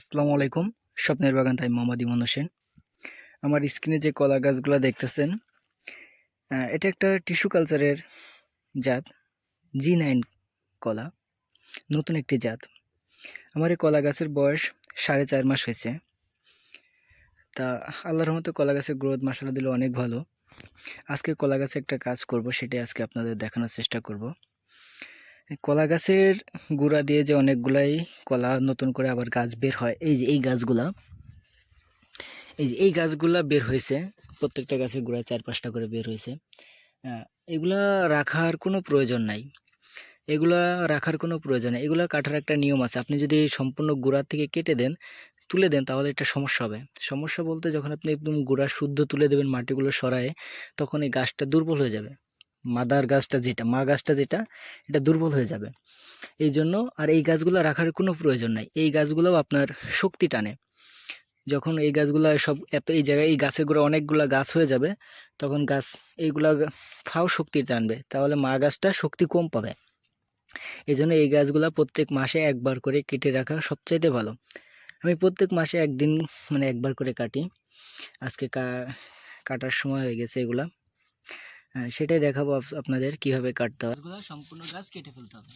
আসসালামু আলাইকুম। স্বপ্নের বাগান, তাই মোহাম্মদ ইমন হোসেন। আমার স্ক্রিনে যে কলা গাছগুলো দেখতেছেন এটা একটা টিস্যু কালচারের জাত জি নাইন কলা। নতুন একটি জাত। আমার এই কলা গাছের বয়স সাড়ে চার মাস হয়েছে। তা আল্লাহর মতো কলা গাছের গ্রোথ মশলা দিলে অনেক ভালো। আজকে কলা গাছে একটা কাজ করব, সেটাই আজকে আপনাদের দেখানোর চেষ্টা করব। কলা গাছের গুঁড়া দিয়ে যে অনেকগুলাই কলা নতুন করে আবার গাছ বের হয়, এই যে এই গাছগুলা, এই যে এই গাছগুলা বের হয়েছে, প্রত্যেকটা গাছের গোড়ায় চার পাঁচটা করে বের হয়েছে। এগুলা রাখার কোনো প্রয়োজন নাই। এগুলা রাখার কোনো প্রয়োজন নেই। এগুলা কাটার একটা নিয়ম আছে। আপনি যদি সম্পূর্ণ গোড়া থেকে কেটে দেন, তুলে দেন, তাহলে একটা সমস্যা হবে। সমস্যা বলতে যখন আপনি একদম গোড়া শুদ্ধ তুলে দেবেন, মাটিগুলো সরায়ে, তখন এই গাছটা দুর্বল হয়ে যাবে। মাদার গাছটা যেটা, মা গাছটা যেটা, এটা দুর্বল হয়ে যাবে। এই জন্য আর এই গাছগুলো রাখার কোনো প্রয়োজন নাই। এই গাছগুলোও আপনার শক্তি টানে। যখন এই গাছগুলো সব এত, এই জায়গায় এই গাছের গোড়া অনেকগুলো গাছ হয়ে যাবে, তখন গাছ এইগুলা ফাও শক্তি টানবে। তাহলে মা গাছটা শক্তি কম পাবে। এই জন্য এই গাছগুলো প্রত্যেক মাসে একবার করে কেটে রাখা সবচাইতে ভালো। আমি প্রত্যেক মাসে একদিন মানে একবার করে কাটি। আজকে কাটার সময় হয়ে গেছে এগুলা। সেটাই দেখাবো আপনাদের কীভাবে কাটতে হবে গাছগুলো সম্পূর্ণ গাছ কেটে ফেলতে হবে।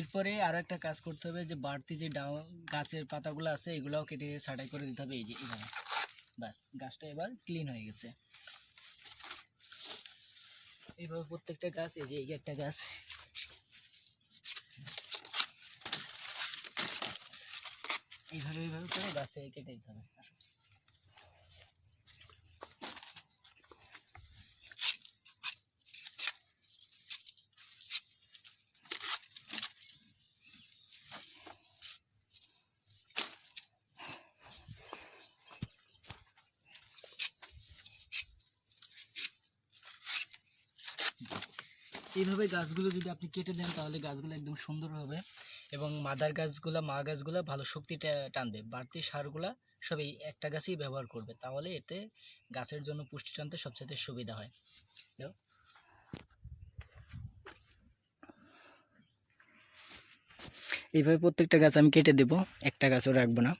এরপরে আরও একটা কাজ করতে হবে যে বাড়তি যে ডাউ গাছের পাতাগুলো আছে, এগুলাও কেটে ছাঁটাই করে দিতে হবে, এই যে এভাবে ব্যাস, গাছটা এবার ক্লিন হয়ে গেছে। এইভাবে প্রত্যেকটা গাছ, এই যে এই একটা গাছ। এইভাবে এইভাবে করে গাছে কেটে দিতে হবে। এইভাবে গাছগুলো যদি আপনি কেটে দেন, তাহলে গাছগুলো একদম সুন্দর হবে এবং মাদার গাছগুলা, মা গাছগুলা ভালো শক্তিটা টানবে। বাড়তি সারগুলা সব এই একটা গাছেই ব্যবহার করবে। তাহলে এতে গাছের জন্য পুষ্টি টানতে সবচেয়ে সুবিধা হয়। এইভাবে প্রত্যেকটা গাছ আমি কেটে দেব, একটা গাছও রাখব না।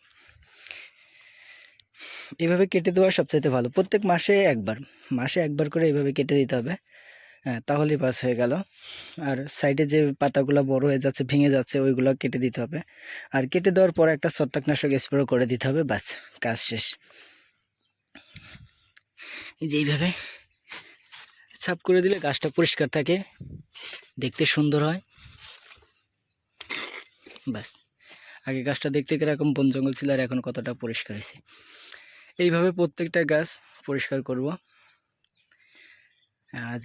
এভাবে কেটে দেওয়া সবচাইতে ভালো। প্রত্যেক মাসে একবার মাসে একবার করে এভাবে কেটে দিতে হবে। তাহলেই বাস হয়ে গেল। আর সাইডে যে পাতাগুলো বড় হয়ে যাচ্ছে, ভেঙে যাচ্ছে, ওইগুলো কেটে দিতে হবে। আর কেটে দেওয়ার পর একটা ছত্রাকনাশক স্প্রে করে দিতে হবে, বাস, কাজ শেষ। এই যে এইভাবে ছাপ করে দিলে গাছটা পরিষ্কার থাকে, দেখতে সুন্দর হয়। বাস, আগে গাছটা দেখতে কীরকম বন জঙ্গল ছিল আর এখন কতটা পরিষ্কার হয়েছে। এইভাবে প্রত্যেকটা গাছ পরিষ্কার করব। আজ